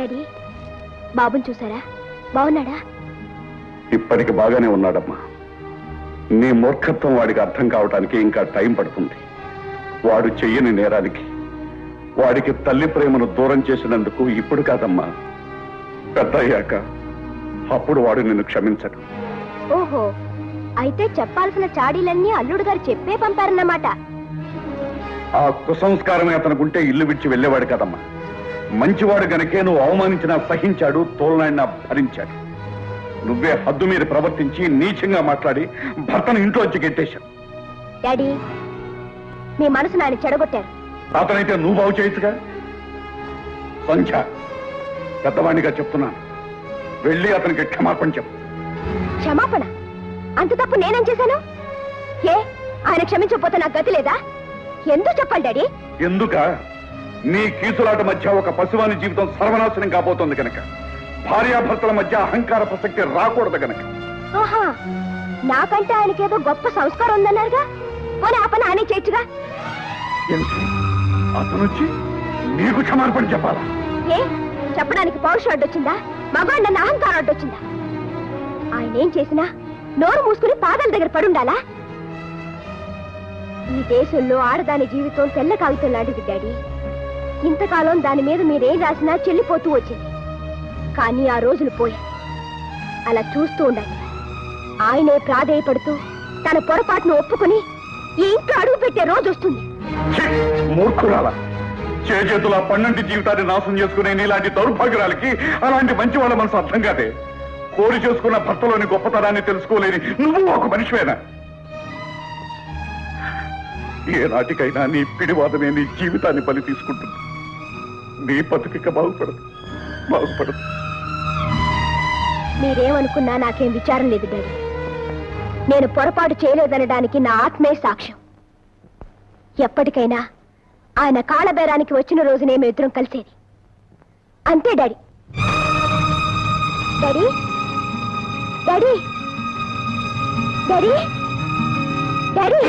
Daddy బాబుని చూసారా? బాగున్నాడా? ఇప్పటికి బాగానే ఉన్నాడమ్మా. నీ మూర్ఖత్వం వాడికి అర్థం కావటానికి ఇంకా టైం పడుతుంది. వాడు చెయ్యని నేరానికి వాడికి తల్లి ప్రేమను దూరం చేసినందుకు ఇప్పుడు కాదమ్మా. పెద్ద అయ్యాక అప్పుడు వాడు నిన్ను క్షమించడు. ఓహో అయితే చెప్పాల్సిన చాడీలన్నీ అల్లుడు గారు చెప్పే పంపారన్నమాట. ఆ కుసంస్కారమే అతనుకుంటే ఇల్లు విడిచి వెళ్ళేవాడు కదమ్మా. మంచివాడు గనకే నువ్వు అవమానించినా సహించాడు తోలనాడినా భరించాడు. నువ్వే హద్దు మీద ప్రవర్తించి నీచంగా మాట్లాడి భర్తను ఇంట్లోంచి గెట్టేశావు. డాడీ మీ మనసు నాని చెడగొట్టారు. అతనైతే నువ్వు బాగు చేయొచ్చుగా సంధ్య పెద్దవాణిగా చెప్తున్నాను. వెళ్ళి అతనికి క్షమాపణ చెప్పు. క్షమాపణ? అంత తప్పు నేనేం చేశాను? ఏ ఆయన క్షమించకపోతే నాకు గతి లేదా? ఎందుకు చెప్పాలి డాడీ? ఎందుక? నీ కీచులాట మధ్య ఒక పశువాని జీవితం సర్వనాశనం కాబోతోంది కనుక భార్యాభర్తల మధ్య అహంకార ప్రసక్తి రాకూడదు ఆహా నాకంటే ఆయనకేదో గొప్ప సంస్కారం ఉందన్నారుగా? పోనీ ఆ పని ఆయనే చేయొచ్చుగా ఎందుకు? అతనొచ్చి నీకు క్షమాపణ చెప్పాలా? ఏ చెప్పడానికి పౌరుషం అడ్డొచ్చిందా? మగవాడి నన్ను అహంకారం అడ్డొచ్చిందా? ఆయన ఏం చేసినా నోరు మూసుకుని పాదాల దగ్గర పడుండాలా? ఈ దేశంలో ఆడదాని జీవితం తెల్ల కాగితం లాంటిది డాడీ. ఇంతకాలం దాని మీద మీరేం రాసినా చెల్లిపోతూ వచ్చింది. కానీ ఆ రోజులు పోయి అలా చూస్తూ ఉండండి. ఆయనే ప్రాధేయపడుతూ తన పొరపాటును ఒప్పుకుని ఈ ఇంట్లో అడుగు పెట్టే రోజు వస్తుంది. ఛీ! చేతుల పన్నంటి జీవితాన్ని నాశనం చేసుకునే నీలాంటి దౌర్భాగ్యురాలకి అలాంటి మంచి వాళ్ళ మనసు అర్థం కాదే. కోరి చేసుకున్న భర్తలోని గొప్పతనాన్ని తెలుసుకోలేని నువ్వు ఒక మనిషివేనా? ఏ నాటికైనా నీ పిడివాదమే నీ జీవితాన్ని బలి తీసుకుంటుంది. నీ బతుకిక బాగుపడదు. బాగుపడదు. మీరేమనుకున్నా నాకేం విచారం లేదు డాడీ. నేను పొరపాటు చేయలేదనడానికి నా ఆత్మే సాక్ష్యం. ఎప్పటికైనా ఆయన కాళ్ళబేరానికి వచ్చిన రోజునే మేము ఇద్దరం కలిసేది. అంతే daddy. Daddy? Daddy? Daddy? Daddy?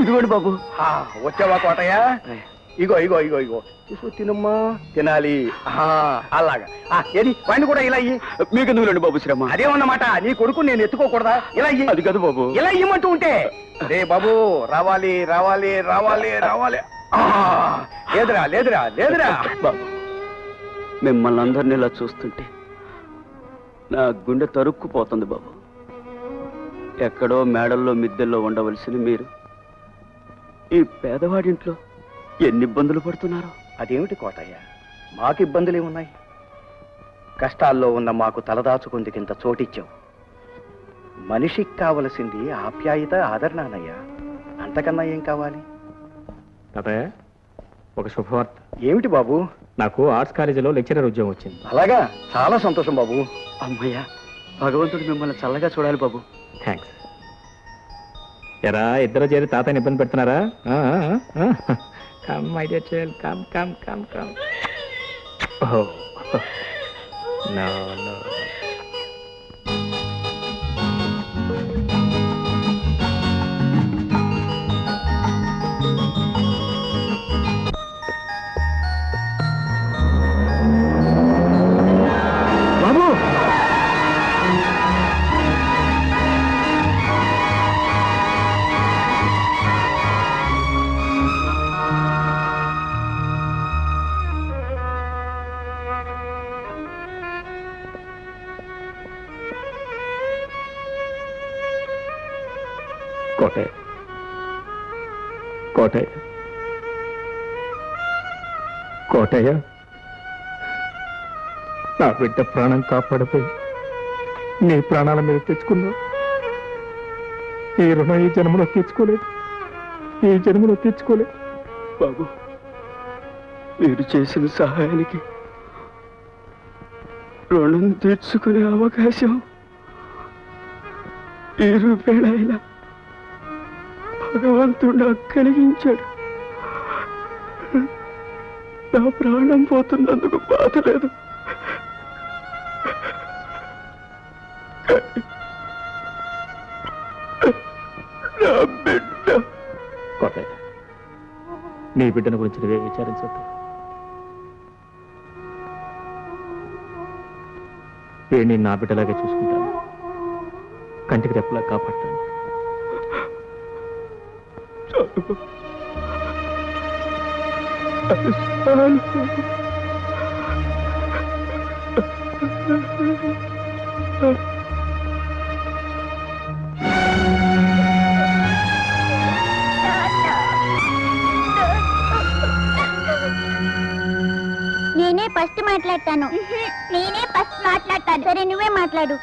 ఇదిగోండి బాబు. వచ్చావా కోటయ్య? ఇగో ఇగో ఇగో ఇగో. తీసుకో తినమ్మా తినాలి. అలాగా. ఏది? వాడిని కూడా ఇలా ఇయ్యి. మీకు నువ్వులండి బాబు శ్రమ? అదేమన్నమాట నీ కొడుకు నేను ఎత్తుకోకూడదా? ఇలా ఇయ్యి. అది కాదు బాబు. ఇలా ఇవ్వమంటూ ఉంటే. రే బాబు రావాలి రావాలి రావాలి రావాలి. లేదురా లేదురా లేదురా. బాబు మిమ్మల్ని అందరినీ ఇలా చూస్తుంటే నా గుండె తరుక్కుపోతుంది బాబు. ఎక్కడో మేడల్లో మిద్దెల్లో ఉండవలసిన మీరు. ఈ పేదవాడింట్లో ఎన్ని ఇబ్బందులు పడుతున్నారో? అదేమిటి కోటయ్య? మాకు ఇబ్బందులు ఏమున్నాయి కష్టాల్లో ఉన్న మాకు తలదాచుకుందుకింత చోటిచ్చావు. మనిషికి కావలసింది ఆప్యాయత ఆదరణనయ్యా అంతకన్నా ఏం కావాలి? తాతయ్య ఒక శుభవార్త. ఏమిటి బాబు? నాకు ఆర్ట్స్ కాలేజీలో లెక్చరర్ ఉద్యోగం వచ్చింది. అలాగా? చాలా సంతోషం బాబు. అమ్మయ్యా భగవంతుడు మిమ్మల్ని చల్లగా చూడాలి బాబు. థ్యాంక్స్ ఎరా ఇద్దరు చేరి తాతని ఇబ్బంది పెడుతున్నారా? Come my dear child come come come come oh no no Kotayya. Kotayya నా బిడ్డ ప్రాణం కాపాడిపోయి నీ ప్రాణాల మీద తెచ్చుకున్నావు ఈ రుణం ఈ జన్మలో తెచ్చుకోలేదు ఈ జన్మలో తెచ్చుకోలేదు బాబు మీరు చేసిన సహాయానికి రుణం తీర్చుకునే అవకాశం ఈ ఇలా భగవంతుడు నాకు కలిగించాడు. నా ప్రాణం పోతున్నందుకు బాధ లేదు. నా బిడ్డ కోటయ్య నీ బిడ్డను గురించి నువ్వే విచారించొద్దు. వీడిని నా బిడ్డలాగే చూసుకుంటాను. కంటికి రెప్పలా కాపాడుతాను. నేనే ఫస్ట్ మాట్లాడతాను. నేనే ఫస్ట్ మాట్లాడతాను. సరే నువ్వే మాట్లాడు.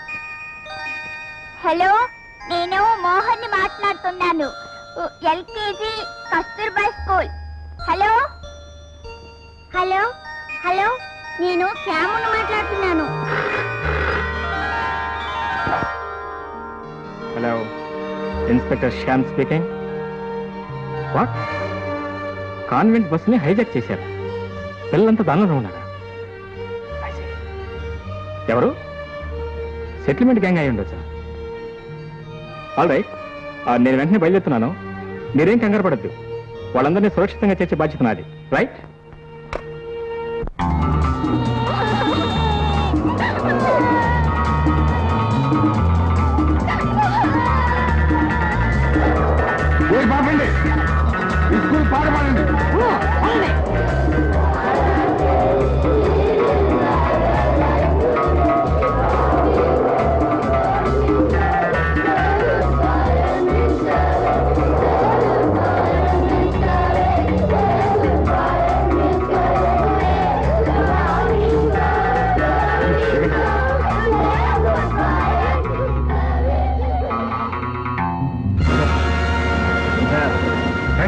హలో నేను మోహన్ని మాట్లాడుతున్నాను. LKG Kasturba school. Hello? Hello? Hello? నేను శ్యామును మాట్లాడుతున్నాను. Hello inspector Shyam speaking. What convent బస్సుని hijack చేశారు. పిల్లలంతా దానిలో ఉన్నారా. ఎవరు? సెటిల్మెంట్ గ్యాంగ్ అయి ఉండొచ్చా? ఆల్ రైట్ నేను వెంటనే బయలుదేరుతున్నాను. మీరేం కంగారు పడద్దు. వాళ్ళందరినీ సురక్షితంగా చేసే బాధ్యత నాది. రైట్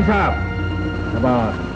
ทราบครับ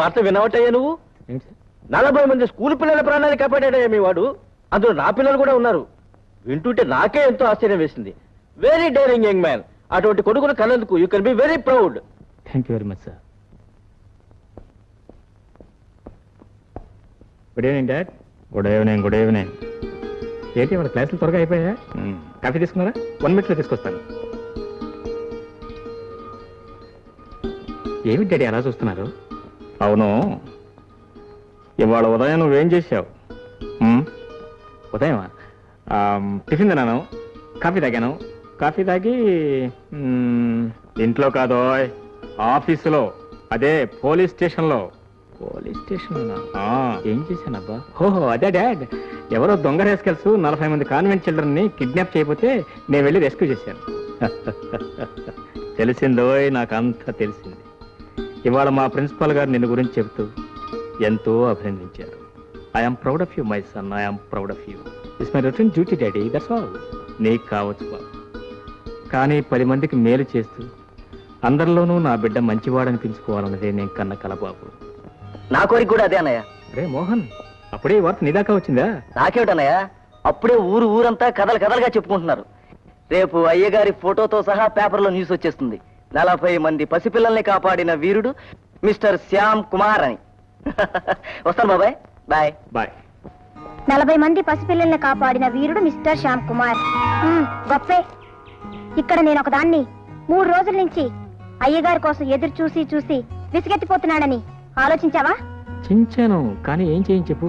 వార్త వినవటయ్యా నువ్వు? నలభై మంది స్కూల్ పిల్లల ప్రాణాలు కాపాడాడయ్యా మీ వాడు. అందులో నా పిల్లలు కూడా ఉన్నారు. వింటుంటే నాకే ఎంతో ఆశ్చర్యం వేసింది. వెరీ డేరింగ్ యంగ్ మ్యాన్ అటువంటి కొడుకును కన్నందుకు you can be very proud thank you very much sir good evening dad good evening good evening ఏంటి వాళ్ళ క్లాసులు త్వరగా అయిపోయా కాఫీ తీసుకున్నారా? వన్ మినిట్లో తీసుకొస్తాను. ఏమి డాడీ అలా చూస్తున్నారు? అవును. ఇవాళ ఉదయం నువ్వేం చేసావు? ఉదయమా? టిఫిన్ తిన్నాను. కాఫీ తాగాను. కాఫీ తాగి ఇంట్లో కాదోయ్ ఆఫీసులో అదే పోలీస్ స్టేషన్లో. పోలీస్ స్టేషన్ ఏం చేశానబ్బా? ఓహో అదే డాడ్ ఎవరో దొంగ రేస్కెల్స్ నలభై మంది కాన్వెంట్ చిల్డ్రన్ని కిడ్నాప్ చేయకపోతే నేను వెళ్ళి రెస్క్యూ చేశాను. తెలిసిందోయ్ నాకు అంతా తెలిసింది. ఇవాళ మా ప్రిన్సిపాల్ గారు నిన్ను గురించి చెబుతూ ఎంతో అభినందించారు. I'm proud of you my son I'm proud of you it's my return duty daddy that's all నీకు కావచ్చు బాబు. కానీ పది మందికి మేలు చేస్తూ అందరిలోనూ నా బిడ్డ మంచివాడనిపించుకోవాలన్నదే నేను కన్న కల బాబు. నా కోరిక కూడా అదే అన్నయ్య. రే మోహన్ అప్పుడే ఈ వార్త నీ దాకా వచ్చిందా? నాకేమిటన్నయ్య అప్పుడే ఊరు ఊరంతా కథలు కథలుగా చెప్పుకుంటున్నారు. రేపు అయ్యగారి ఫోటోతో సహా పేపర్లో న్యూస్ వచ్చేస్తుంది. నలభై మంది పసిపిల్లల్ని కాపాడిన వీరుడు మిస్టర్ శ్యామ్ కుమార్ అని వస్తాను బాబాయ్. బాయ్. బాయ్. నలభై మంది పసిపిల్లల్ని కాపాడిన వీరుడు మిస్టర్ శ్యామ్ కుమార్. గొప్పే. ఇక్కడ నేను ఒక దాన్ని మూడు రోజుల నుంచి అయ్యగారి కోసం ఎదురు చూసి చూసి విసిగెత్తిపోతున్నానని ఆలోచించావా? చించాను కానీ ఏం చేయని చెప్పు?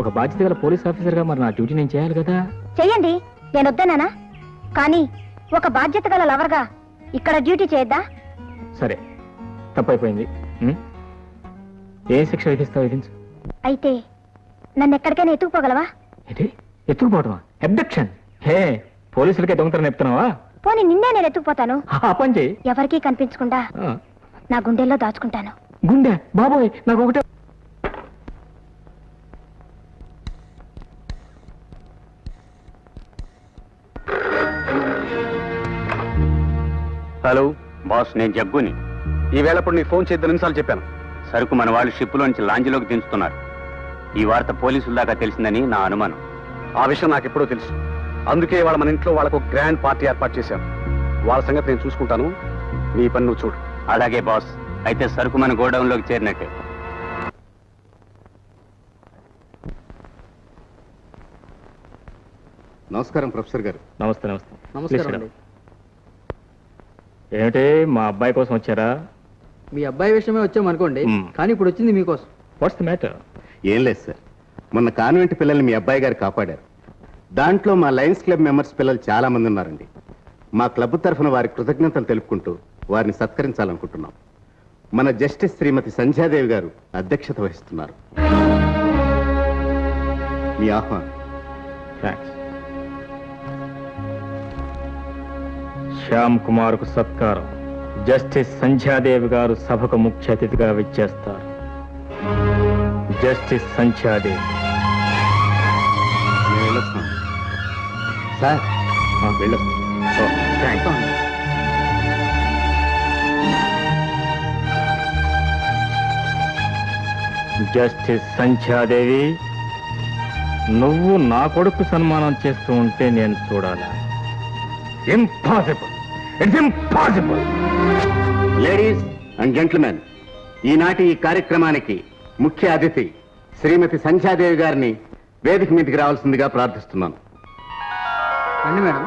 ఒక బాధ్యత గల పోలీస్ ఆఫీసర్గా మరి నా డ్యూటీ నేను చేయాలి కదా? చెయ్యండి నేను వద్దన్నానా కానీ ఒక బాధ్యత గల లవర్గా ఇక్కడ డ్యూటీ చేయొద్దా? సరే తప్పైపోయింది. ఉం? ఏం శిక్ష విధిస్తావు విధించు. అయితే నన్ను ఎక్కడికైనా ఎత్తుకుపోగలవా? ఏంటి? ఎత్తుకుపోవటమా? అబ్డక్షన్ హే పోలీసులకే దొంగతనం చెప్తున్నావా? పోనీ నిన్నే నేను ఎత్తుకుపోతాను. ఆ పని చేయి. ఎవరికీ కనిపించకుండా ఆ, నా గుండెల్లో దాచుకుంటాను. గుండె? బాబోయ్ నాకు ఒకటే హలో బాస్ నేను జగ్గుని. ఈ వేళప్పుడు నీకు ఫోన్ చేద్దాం ఎన్నిసార్లు చెప్పాను. సరుకు మన వాళ్ళు షిప్లోంచి లాంజీలోకి దించుతున్నారు. ఈ వార్త పోలీసుల దాకా తెలిసిందని నా అనుమానం. ఆ విషయం నాకు ఎప్పుడో తెలుసు. అందుకే వాళ్ళ మన ఇంట్లో వాళ్ళకు గ్రాండ్ పార్టీ ఏర్పాటు చేశాను. వాళ్ళ సంగతి నేను చూసుకుంటాను. నీ పని నువ్వు చూడు. అలాగే బాస్. అయితే సరుకు మన గోడౌన్లోకి చేరినట్టే. నమస్కారం ప్రొఫెసర్ గారు. నమస్తే నమస్తే. నమస్కారం. ఏమిటి మా అబ్బాయి కోసం వచ్చారా? మీ అబ్బాయి విషయమే వచ్చాం అనుకోండి మ్మ్. కానీ ఇప్పుడు వచ్చింది మీకోసం. వాట్స్ ద మ్యాటర్ ఏం లేదు సార్. మొన్న కాన్వెంట్ పిల్లల్ని మీ అబ్బాయి గారు కాపాడారు. దాంట్లో మా లయన్స్ క్లబ్ మెంబర్స్ పిల్లలు చాలా మంది ఉన్నారండి. మా క్లబ్ తరఫున వారి కృతజ్ఞతలు తెలుపుకుంటూ వారిని సత్కరించాలనుకుంటున్నాం. మన జస్టిస్ శ్రీమతి సంధ్యాదేవి గారు అధ్యక్షత వహిస్తున్నారు. మీ ఆహ్వానం. థ్యాంక్స్ శ్యామ్ కుమార్కు సత్కారం. జస్టిస్ సంధ్యాదేవి గారు సభకు ముఖ్య అతిథిగా విచ్చేస్తారు. Justice Sandhyadevi. Sir. Justice Sandhyadevi నువ్వు నా కొడుకు సన్మానం చేస్తూ ఉంటే నేను చూడాలా? Impossible it's impossible ladies and gentlemen ఈనాటి ఈ కార్యక్రమానికి ముఖ్య అతిథి శ్రీమతి సంధ్యాదేవి గారిని వేదిక మీదకి రావాల్సిందిగా ప్రార్థిస్తున్నాను. రండి మేడం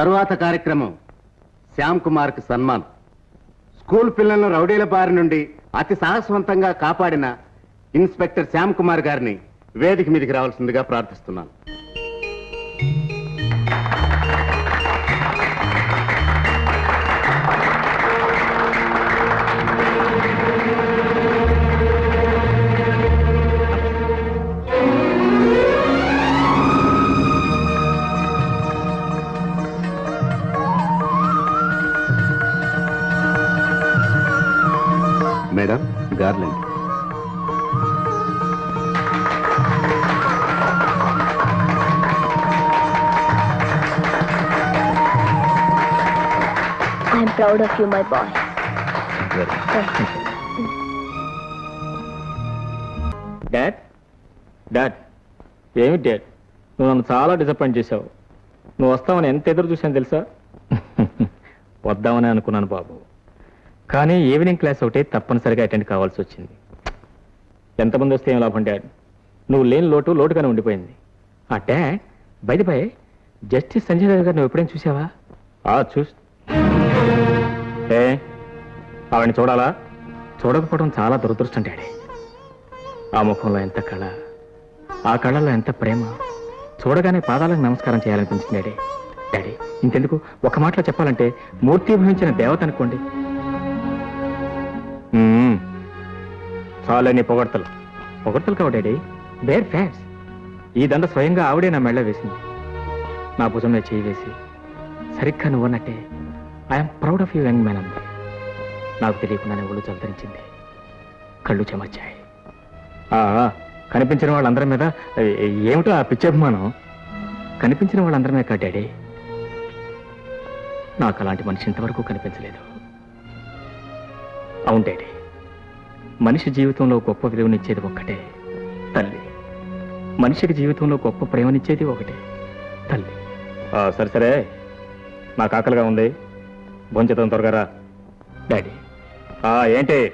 తరువాత కార్యక్రమం శ్యామ్ కుమార్కి సన్మానం. స్కూల్ పిల్లలను రౌడీల బారి నుండి అతి సాహసవంతంగా కాపాడిన ఇన్స్పెక్టర్ శ్యామ్ కుమార్ గారిని వేదిక మీదకి రావాల్సిందిగా ప్రార్థిస్తున్నాను. Garland I'm proud of you my boy dad dad ఏమి డాడ్ నువ్వు నన్ను చాలా డిసప్పాయింట్ చేశావు. నువ్వు వస్తావని ఎంత ఎదురు చూశాను తెలుసా? వద్దామని అనుకున్నాను బాబు. కానీ ఈవినింగ్ క్లాస్ ఒకటి తప్పనిసరిగా అటెండ్ కావాల్సి వచ్చింది. ఎంతమంది వస్తే ఏం లాభం డాడ్? నువ్వు లేని లోటు లోటుగానే ఉండిపోయింది. ఆ డాడ్ బయటపై జస్టిస్ సంజయ్ గారు నువ్వు ఎప్పుడైనా చూసావా? ఆ చూస్ ఏ ఆవిడని చూడాలా? చూడకపోవడం చాలా దురదృష్టం డాడీ. ఆ ముఖంలో ఎంత కళ ఆ కళలో ఎంత ప్రేమ చూడగానే పాదాలకు నమస్కారం చేయాలనిపించింది డాడీ. డాడీ ఇంతెందుకు ఒక మాటలో చెప్పాలంటే మూర్తి భవించిన దేవత అనుకోండి. చాలా నీ పొగడ్తలు. పొగడ్తలు కావడాడి బేర్ ఫ్యాన్స్. ఈ దండ స్వయంగా ఆవిడే నా మెళ్ళ వేసింది. నా భుజంలో చేయి వేసి సరిగ్గా నువ్వన్నట్టే I'm proud of you young man అంది నాకు తెలియకుండానే ఒళ్ళు చల్తరించింది కళ్ళు చెమర్చాయి. కనిపించిన వాళ్ళందరి మీద ఏమిటో ఆ పిచ్చభిమానం కనిపించిన వాళ్ళందరి మీద కాదు నాకు అలాంటి మనిషి ఇంతవరకు కనిపించలేదు. అవును డాడీ. మనిషి జీవితంలో గొప్ప విలువనిచ్చేది ఒక్కటే తల్లి. మనిషికి జీవితంలో గొప్ప ప్రేమనిచ్చేది ఒకటే తల్లి. ఆ, సరే సరే. నాకు ఆకలిగా ఉంది. భోంచేద్దాం త్వరగా రా. డాడీ. ఆ, ఏంటి?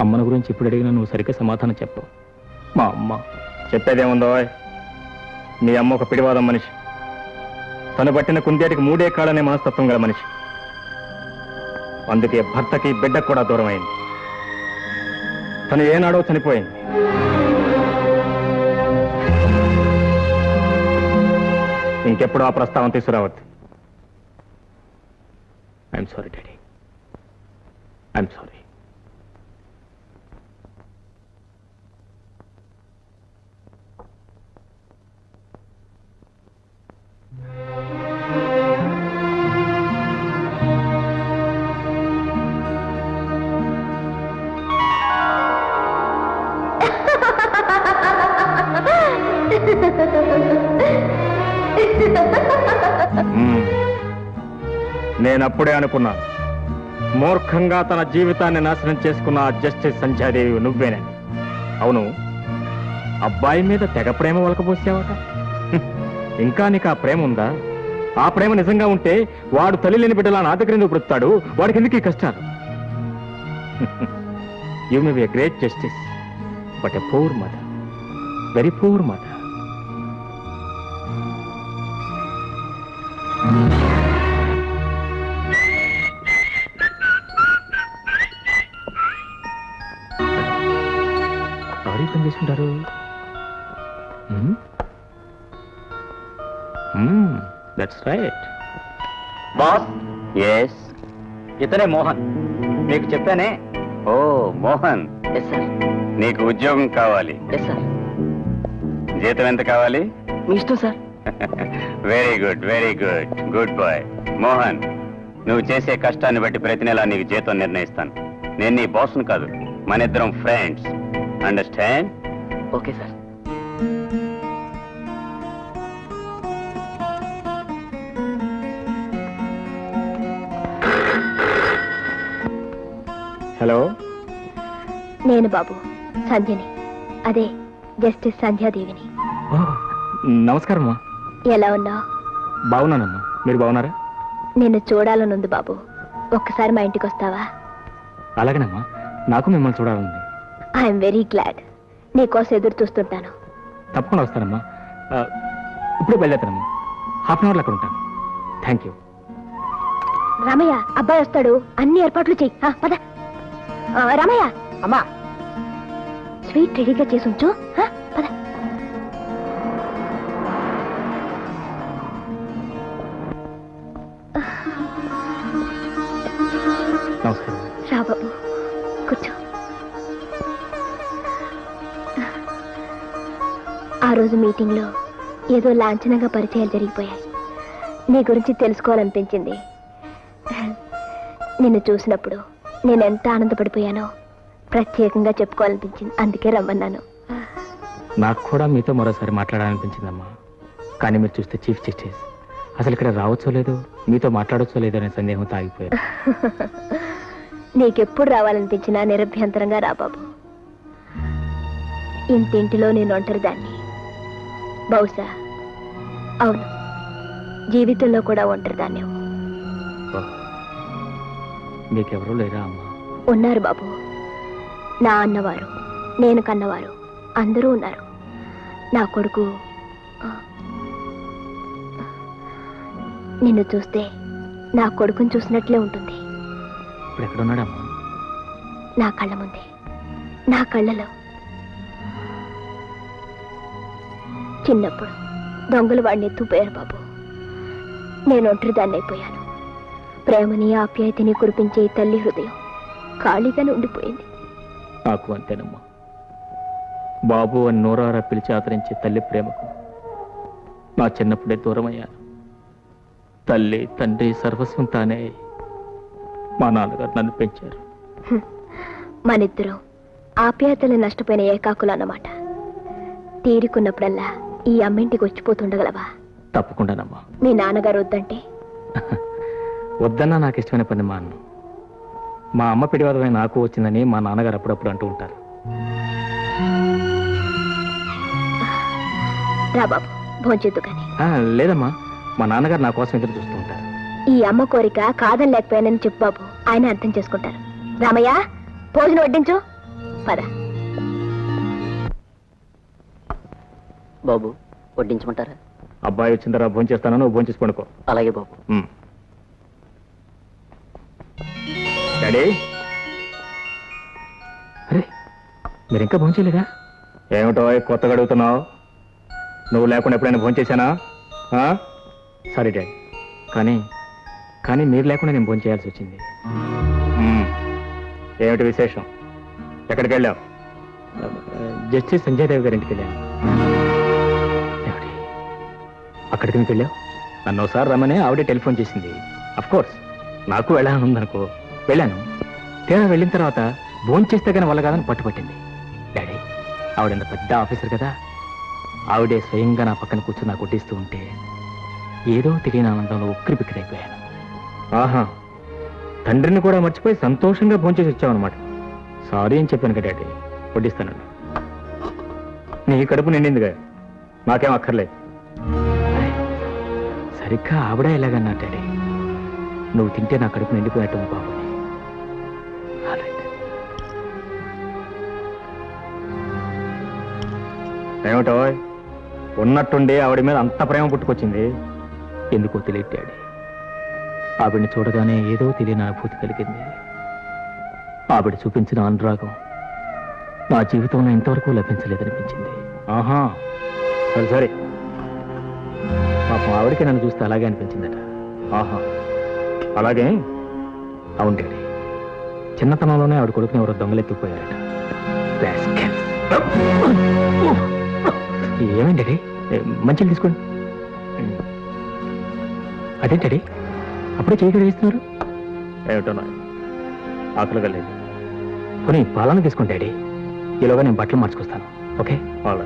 అమ్మను గురించి ఇప్పుడు అడిగినా నువ్వు సరిగ్గా సమాధానం చెప్పు మా అమ్మ. చెప్పేదేముందో? మీ అమ్మ ఒక పిడివాదం మనిషి. తను పట్టిన కుందేటికి మూడే కాళ్ళనే మనస్తత్వం గల మనిషి. అందుకే భర్తకి బిడ్డకు కూడా దూరమైంది. తను ఏనాడో చనిపోయింది. ఇంకెప్పుడు ఆ ప్రస్తావన తీసుకురావద్దు. I'm sorry daddy I'm sorry నేనప్పుడే అనుకున్నాను మూర్ఖంగా తన జీవితాన్ని నాశనం చేసుకున్న జస్టిస్ సంధ్యాదేవి నువ్వేనని అవును అబ్బాయి మీద తెగ ప్రేమ వలకపోసావట ఇంకా నీకు ఆ ప్రేమ ఉందా? ఆ ప్రేమ నిజంగా ఉంటే వాడు తల్లి లేని బిడ్డలా నా దగ్గర ఎందుకు బ్రతుకుతాడు? వాడికి ఎందుకు ఈ కష్టాలు? You may be great justice but a poor mother very poor mother that's right boss yes ఇతనే మోహన్. మీకు చెప్పానే? ఓ మోహన్. ఎస్ సార్ నీకు ఉద్యోగం కావాలి. ఎస్ సార్ జీతం ఎంత కావాలి? మీ ఇష్టం sir very good very good good boy Mohan నువ్వు చేసే కష్టాన్ని బట్టి ప్రతి నెల నీకు జీతం నిర్ణయిస్తాను. నేను నీ బాస్ను కాదు మన ఇద్దరం ఫ్రెండ్స్ అండర్స్టాండ్ ఓకే సార్ నేను బాబు. సంధ్యని. అదే జస్టిస్ సంధ్యాదేవిని. నమస్కారం అమ్మా. ఎలా ఉన్నావు? బాగున్నానమ్మా. మీరు బాగున్నారా? నిన్ను చూడాలనుంది బాబు. ఒక్కసారి మా ఇంటికి వస్తావా? అలాగేనమ్మా. నాకు మిమ్మల్ని చూడాలండి ఐఎమ్ వెరీ గ్లాడ్. నీకోసం ఎదురు చూస్తుంటాను. తప్పకుండా వస్తానమ్మా. ఇప్పుడే బయలుదేరుతానమ్మా. హాఫ్ అన్ అవర్లో అక్కడ ఉంటాను. Thank you. రామయ్య అబ్బాయి వస్తాడు. అన్ని ఏర్పాట్లు చెయ్యి. ఆ, పద. ఆ, రామయ్య. అమ్మా స్వీట్ రెడీగా చేసి ఉంచు. పద. నమస్కారం. రా బాబు కూర్చో. ఆ రోజు మీటింగ్లో ఏదో లాంఛనంగా పరిచయాలు జరిగిపోయాయి. నీ గురించి తెలుసుకోవాలనిపించింది. నిన్ను చూసినప్పుడు నేను ఎంత ఆనందపడిపోయానో ప్రత్యేకంగా చెప్పుకోవాలనిపించింది. అందుకే రమ్మన్నాను. నాకు కూడా మీతో మరోసారి మాట్లాడాలనిపించిందమ్మా. కానీ మీరు చూస్తే చీఫ్ జస్టిస్. అసలు ఇక్కడ రావచ్చో లేదో మీతో మాట్లాడొచ్చో లేదో అనే సందేహంతో ఆగిపోయారు నీకెప్పుడు రావాలనిపించినా నిరభ్యంతరంగా రా బాబు. ఇంటింటిలో నేను ఒంటరి దాన్ని. బహుశా అవును జీవితంలో కూడా ఒంటరి దాన్ని. మీకెవరూ లేరా అమ్మా? ఉన్నారు బాబు. నా అన్నవారు నేను కన్నవారు అందరూ ఉన్నారు. నా కొడుకు నిన్ను చూస్తే నా కొడుకుని చూసినట్లే ఉంటుంది. ఇప్పుడు ఎక్కడున్నాడమ్మా నా కళ్ళ ముందే నా కళ్ళలో. చిన్నప్పుడు దొంగలు వాడిని ఎత్తుపోయారు బాబు. నేను ఒంటరి దాన్ని అయిపోయాను ప్రేమని ఆప్యాయతని కురిపించే తల్లి హృదయం ఖాళీగానే ఉండిపోయింది. నాకు అంతేనమ్మా. బాబు అని నోరారా పిలిచి ఆదరించే తల్లి ప్రేమకు నా చిన్నప్పుడే దూరమయ్యాను. తల్లి తండ్రి సర్వస్వం తానే మా నాన్నగారు నన్ను పెంచారు. మనిద్దరం ఆప్యాయతలు నష్టపోయిన ఏకాకులు అన్నమాట. తీరుకున్నప్పుడల్లా ఈ అమ్మింటికి వచ్చిపోతుండగలవా? తప్పకుండానమ్మా. మీ నాన్నగారు వద్దంటే? వద్దన్నా నాకు ఇష్టమైన పని మా అన్ను. మా అమ్మ పిడివాదమే నాకు వచ్చిందని మా నాన్నగారు అప్పుడప్పుడు అంటూ ఉంటారు. రా బాబు భోంచెద్దు కానీ. ఆ, లేదమ్మా. మా నాన్నగారు నా కోసం ఎదురు చూస్తూ ఉంటారు. ఈ అమ్మ కోరిక కాదని లేకపోయానని చెప్పు బాబు. ఆయన అర్థం చేసుకుంటారు. రామయ్య భోజనం వడ్డించు. పద. బాబు వడ్డించమంటారా? అబ్బాయి వచ్చిన తర్వాత భోజనం చేస్తాను నువ్వు భోజనం పడుకో. అలాగే బాబు. ఉమ్. డాడీ. అరే మీరు ఇంకా భోజనం చేయలేదా? ఏమిటో కొత్తగా అడుగుతున్నావు? నువ్వు లేకుండా ఎప్పుడైనా భోజనం చేశానా? ఆ? Sorry daddy. కానీ కానీ మీరు లేకుండా నేను భోజనం చేయాల్సి వచ్చింది. ఏమిటి విశేషం? ఎక్కడికి వెళ్ళావు? జస్టిస్ సంజయ్ దేవ్ గారి ఇంటికి వెళ్ళాను. అక్కడికి వెళ్ళావు? నన్ను ఒకసారి రమ్మని ఆవిడే టెలిఫోన్ చేసింది. అఫ్ కోర్స్ నాకు వెళ్ళాలని ఉందనుకో వెళ్ళాను. తీరా వెళ్ళిన తర్వాత భోంచేస్తే కానీ వల్ల కాదని పట్టుపట్టింది. డాడీ ఆవిడ పెద్ద ఆఫీసర్ కదా. ఆవిడే స్వయంగా నా పక్కన కూర్చొని నాకు కొట్టిస్తూ ఉంటే ఏదో తెలియని ఆనందంలో ఉక్కిరి బిక్కిరైపోయాను ఆహా తండ్రిని కూడా మర్చిపోయి సంతోషంగా భోంచేసి వచ్చావన్నమాట సారీ అని చెప్పాను కదా డాడీ వడ్డిస్తానండి నీ కడుపు నిండిందిగా నాకేం అక్కర్లేదు సరిగ్గా ఆవిడ ఎలాగన్నా డాడీ? నువ్వు తింటే నా కడుపు నిండిపోయినట్టుంది బాబు. ఏమిటో? ఉన్నట్టుండి ఆవిడ మీద అంత ప్రేమ పుట్టుకొచ్చింది. ఎందుకో తెలియదు డాడీ. ఆవిడ్ని చూడగానే ఏదో తెలియని అనుభూతి కలిగింది. ఆవిడ చూపించిన అనురాగం నా జీవితంలో ఇంతవరకు లభించలేదనిపించింది. ఆహా. సరే సరే. పాపం ఆవిడకి నన్ను చూస్తే అలాగే అనిపించిందట. ఆహా. అలాగే? అవును డాడీ. చిన్నతనంలోనే ఆవిడ కొడుకుని ఎవరో దొంగలెత్తుకుపోయారట. Rascals. ఏమైంది డాడీ మంచిలు తీసుకోండి. అదేంటి డాడీ అప్పుడే చేయి వేస్తున్నారు. ఏమిటో నాకు ఆకలిగా లేదు. పోనీ పాలన తీసుకోండి డాడీ. ఈలోగా నేను బట్టలు మార్చుకొస్తాను. ఓకే? ఆల్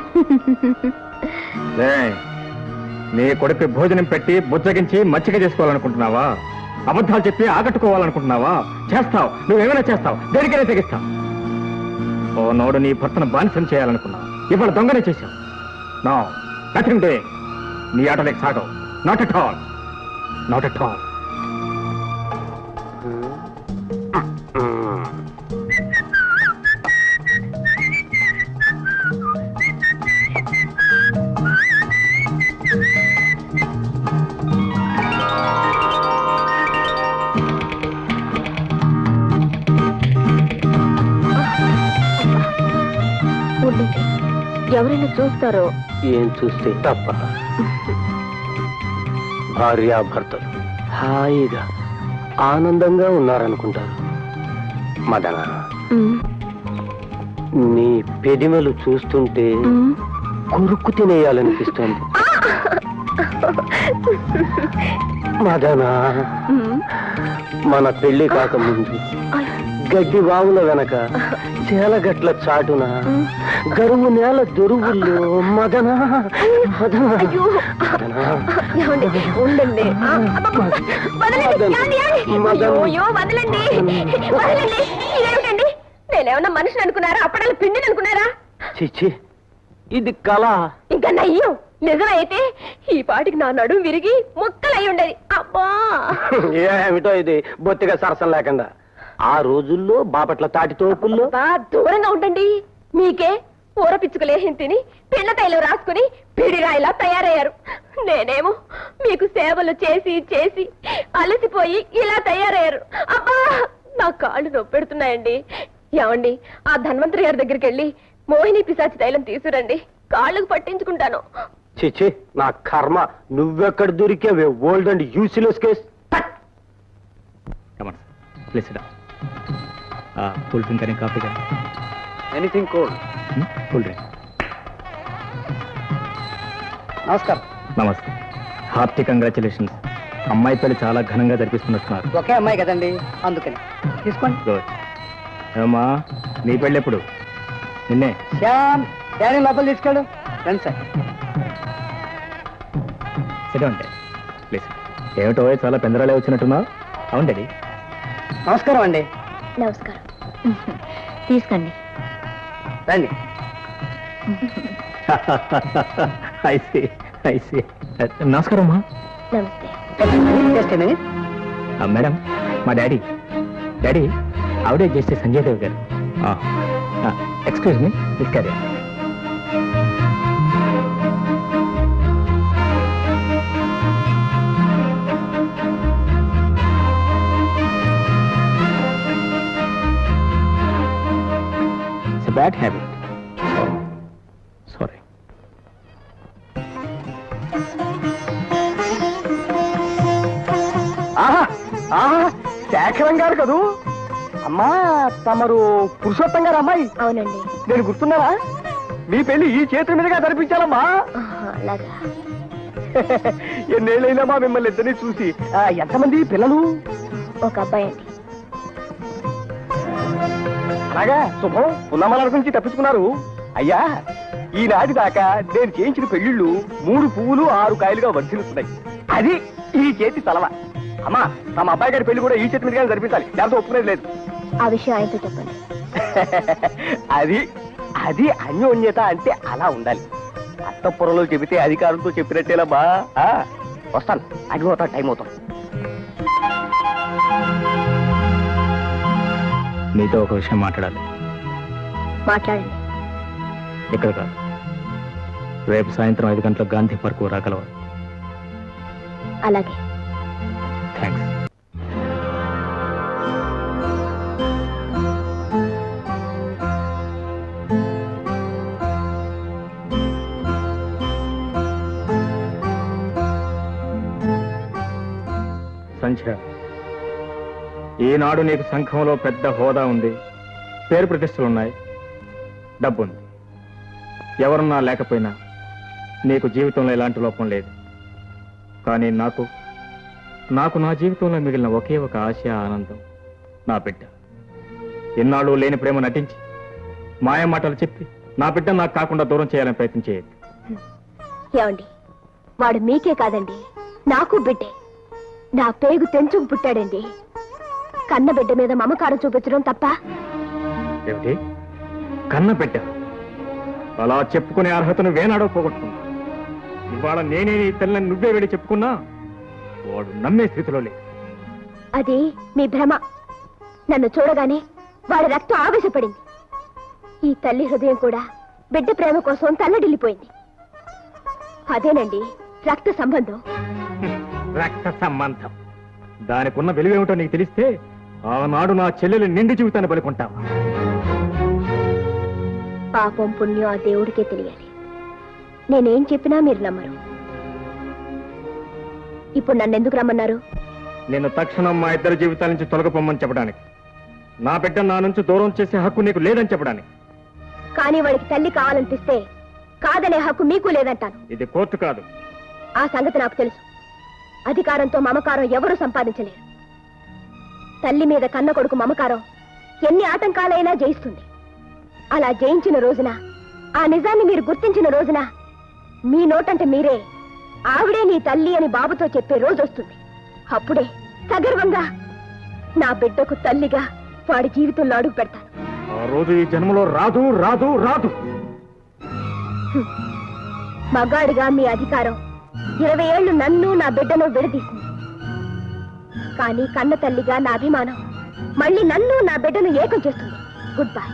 నీ కొడుకు భోజనం పెట్టి బుజ్జగించి మచ్చిక చేసుకోవాలనుకుంటున్నావా? అబద్ధాలు చెప్పి ఆకట్టుకోవాలనుకుంటున్నావా చేస్తావు. నువ్వేమైనా చేస్తావు. దేనికైనా తెగిస్తావు. ఓ నోడు నీ భర్తను బానిసం చేయాలనుకున్నావు. ఇవాళ దొంగనే చేశావు. నా నథింగ్ డే నీ ఆటలేక సాగవు. Not at all not at all చూస్తారో. ఏం చూస్తే తప్ప. భార్యాభర్తలు. హాయిగా ఆనందంగా ఉన్నారనుకుంటారు. మదన నీ పెదిమలు చూస్తుంటే. కొరుక్కు తినేయాలనిపిస్తుంది. మదన. మన పెళ్ళి కాకముందు గడ్డి వాగుల వెనక చేలగట్ల చాటున? గరువు నేల దొరువుల్లో మదన? ఉండండి. నేనేమన్నా మనిషిని అనుకున్నారా? అప్పడాలు పిండిని అనుకున్నారా? చిచ్చి ఇది కళ. ఇంకా నయ్యం. నిజమైతే ఈ పాటికి నా నడుము విరిగి ముక్కలై ఉండేది అబ్బా. ఏమిటో ఇది? బొత్తిగా సరసం లేకుండా. ఆ రోజుల్లో బాపట్ల తాటి తోపుల్లో అబ్బా, దూరంగా ఉండండి. మీకే ఊర పిచ్చుకలేహిం తిని పిల్ల తైలం రాసుకుని పిడిరాయిలా తయారయ్యారు. నేనేమో మీకు సేవలు చేసి చేసి అలసిపోయి ఇలా తయారయ్యారు. అబ్బా నా కాళ్ళు నొప్పెడుతున్నాయండి. ఏమండి ఆ ధన్వంతరి గారి దగ్గరికి వెళ్ళి మోహిని పిశాచి తైలం తీసురండి కాళ్ళకు పట్టించుకుంటాను. చిచ్చి నా కర్మ. నువ్వెక్కడ దొరికావే? Old and useless case. Come on please cool drink కానీ కాఫీ కానీ. Anything cold cool drink. నమస్కారం. నమస్తే. Hearty congratulations. అమ్మాయి పెళ్ళి చాలా ఘనంగా జరిపిస్తున్నట్టున్నారు. ఒకే అమ్మాయి కదండి? అందుకని. తీసుకోండి. ఏమా నీ పెళ్ళి ఎప్పుడు? నిన్నే. శ్యామ్ డాడీ లోపల తీసుకెళ్ళు. రండి సార్. సరే ఉంటాయి ప్లీజ్. ఏమిటో చాలా పెందరాలే వచ్చినట్టున్నావు. అవును డాడీ. నమస్కారం అండి. నమస్కారం. తీసుకోండి. రండి. ఐసి ఐసి నమస్కారం అమ్మా. నమస్తే. జస్ట్ మేడం మా డాడీ. డాడీ ఆవిడే చేస్తే Sanjay Dev garu. Excuse me carry Bad habit. Sorry. ఆహా ఆహా శేఖరం గారు కదూ? అమ్మా తమరు పురుషోత్తం గారు అమ్మాయి. అవునండి. నేను గుర్తున్నానా మీ పెళ్ళి ఈ చేతుల మీదుగా జరిపించాలమ్మా. అలాగా. ఎన్నేళ్ళైనామా మిమ్మల్ని ఇద్దరిని చూసి ఎంతమంది పిల్లలు? ఒక అబ్బాయి అండి. అలాగా? శుభం. పున్నమల నుంచి తప్పించుకున్నారు. అయ్యా ఈనాటి దాకా నేను చేయించిన పెళ్ళిళ్ళు మూడు పువ్వులు ఆరు కాయలుగా వర్ధిల్లుతున్నాయి. అది ఈ చేతి తలవ. అమ్మా తమ అబ్బాయి గారి పెళ్ళి కూడా ఈ చేతి మీదుగా జరిపించాలి. లేకపోతే ఒప్పుకునేది లేదు. ఆ విషయం ఆయనతో చెప్పండి. అది అది అన్యోన్యత అంటే అలా ఉండాలి. అత్తపురలో చెబితే అధికారంతో చెప్పినట్టేలమ్మా ఆ, వస్తాను. అడిగిపోతా టైం అవుతాం మీతో ఒక విషయం మాట్లాడాలి. మాట్లాడండి. ఇక్కడ కాదు. రేపు సాయంత్రం ఐదు గంటలకు గాంధీ పార్క్ రాగలవా? అలాగే. థ్యాంక్స్ ఈనాడు నీకు సంఘంలో పెద్ద హోదా ఉంది. పేరు ప్రతిష్టలున్నాయి. డబ్బుంది. డబ్బు ఉంది ఎవరున్నా లేకపోయినా నీకు జీవితంలో ఎలాంటి లోపం లేదు. కానీ నాకు నాకు నా జీవితంలో మిగిలిన ఒకే ఒక ఆశ ఆనందం. నా బిడ్డ. ఎన్నాళ్ళు లేని ప్రేమ నటించి మాయ మాటలు చెప్పి నా బిడ్డ నాకు కాకుండా దూరం చేయాలని ప్రయత్నం చేయదు ఏమండి? వాడు మీకే కాదండి. నాకు బిడ్డే. నా పేగు తెంచుకు పుట్టాడండి. కన్న బిడ్డ మీద మమకారం చూపించడం తప్ప? ఏమిటి? కన్న బిడ్డ అలా చెప్పుకునే అర్హతను వేనాడో పోగొట్టుకున్నా ఇవాళ నేనే నీ తల్లిని నువ్వే వెళ్ళి చెప్పుకున్నా వాడు నమ్మే స్థితిలో లేదు అది మీ భ్రమ. నన్ను చూడగానే వాడి రక్తం ఆవేశపడింది. ఈ తల్లి హృదయం కూడా బిడ్డ ప్రేమ కోసం తల్లడిల్లిపోయింది. అదేనండి రక్త సంబంధం. రక్త సంబంధం. దానికున్న విలువేమిటో నీకు తెలిస్తే ఆనాడు నా చెల్లెలు నిండు జీవితాన్ని బలికొంటావా పాపం పుణ్యం ఆ దేవుడికే తెలియాలి. నేనేం చెప్పినా మీరు నమ్మరు. ఇప్పుడు నన్ను ఎందుకు రమ్మన్నారు? నేను తక్షణం మా ఇద్దరి జీవితాల నుంచి తొలగపోమని చెప్పడానికి. నా బిడ్డ నా నుంచి దూరం చేసే హక్కు నీకు లేదని చెప్పడానికి. కానీ వాడికి తల్లి కావాలనిపిస్తే కాదనే హక్కు మీకు లేదంటాను. ఇది కోర్టు కాదు. ఆ సంగతి నాకు తెలుసు. అధికారంతో మమకారం ఎవరూ సంపాదించలేరు. తల్లి మీద కన్న కొడుకు మమకారం ఎన్ని ఆటంకాలైనా జయిస్తుంది. అలా జయించిన రోజున ఆ నిజాన్ని మీరు గుర్తించిన రోజున మీ నోటంటే మీరే ఆవిడే నీ తల్లి అని బాబుతో చెప్పే రోజు వస్తుంది. అప్పుడే సగర్వంగా నా బిడ్డకు తల్లిగా వాడి జీవితంలో అడుగు పెడతాను. ఆ రోజు ఈ జన్మలో రాదు రాదు రాదు. మగాడిగా మీ అధికారం. ఇరవై ఏళ్ళు నన్ను నా బిడ్డను విడదీసింది. కానీ కన్న తల్లిగా నా అభిమానం. మళ్ళీ నన్ను నా బిడ్డను ఏకం చేస్తుంది. Good bye